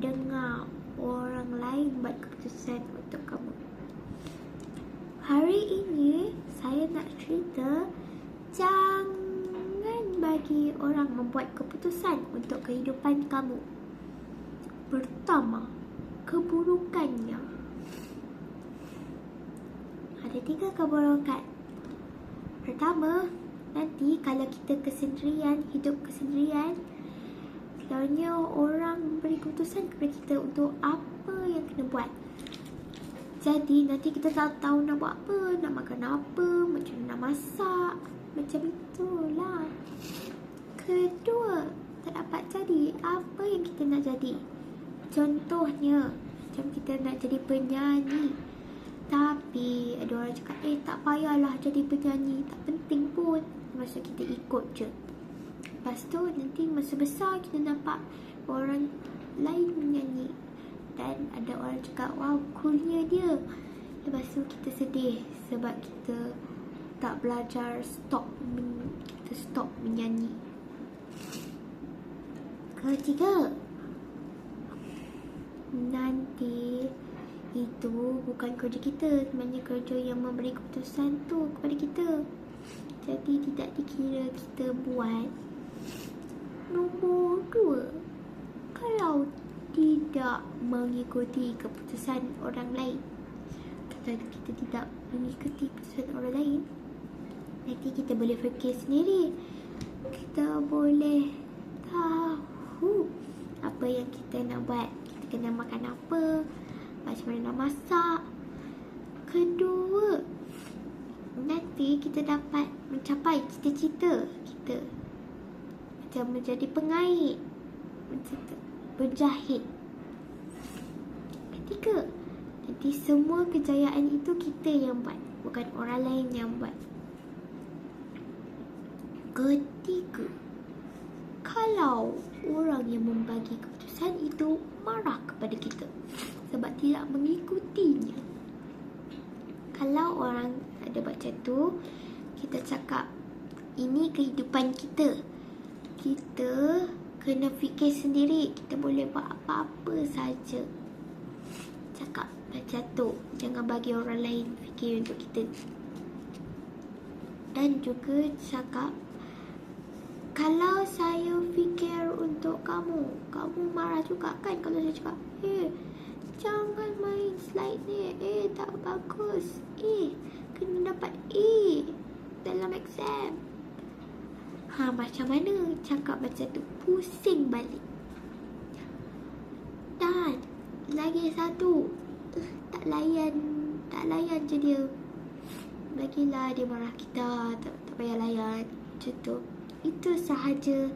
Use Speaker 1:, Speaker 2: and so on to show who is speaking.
Speaker 1: dengar orang lain buat keputusan untuk kamu. Hari ini saya nak cerita jangan bagi orang membuat keputusan untuk kehidupan kamu. Pertama, keburukannya. Ada tiga keburukan. Pertama, nanti kalau kita kesendirian, hidup kesendirian, selalunya orang beri keputusan kepada kita untuk apa yang kena buat. Jadi nanti kita tak tahu nak buat apa, nak makan apa, macam mana nak masak. Macam itulah. Kedua, tak dapat jadi apa yang kita nak jadi. Contohnya, macam kita nak jadi penyanyi. Tapi ada orang cakap, eh tak payahlah jadi penyanyi. Tak penting pun. Masa kita ikut je. Lepas tu nanti masa besar kita nampak orang lain menyanyi. Dan ada orang cakap, wow coolnya dia. Lepas tu kita sedih sebab kita tak belajar stop men- kita stop menyanyi. Ketiga, nanti itu bukan kerja kita sebenarnya kerja yang memberi keputusan tu kepada kita jadi tidak dikira kita buat nombor dua kalau tidak mengikuti keputusan orang lain. Kalau kita tidak mengikuti keputusan orang lain nanti kita boleh fikir sendiri. Kita boleh tahu apa yang kita nak buat. Kita kena makan apa macam mana nak masak. Kedua nanti kita dapat mencapai cita-cita kita macam menjadi pengair macam tu. Berjahit ketiga. Nanti semua kejayaan itu kita yang buat. Bukan orang lain yang buat. Ketiga. Kalau orang yang membagi keputusan itu marah kepada kita sebab tidak mengikutinya. Kalau orang ada macam tu, kita cakap ini kehidupan kita. Kita kena fikir sendiri. Kita boleh buat apa-apa saja. Cakap macam tu. Jangan bagi orang lain fikir untuk kita. Dan juga cakap kalau saya fikir untuk kamu, kamu marah juga kan kalau saya cakap, eh, jangan main slide ni, eh, tak bagus, eh, kena dapat A dalam exam. Ha, macam mana cakap macam tu? Pusing balik. Dan, lagi satu, eh, tak layan, tak layan je dia. Lagilah dia marah kita, tak, tak payah layan. Macam tu. Itu sahaja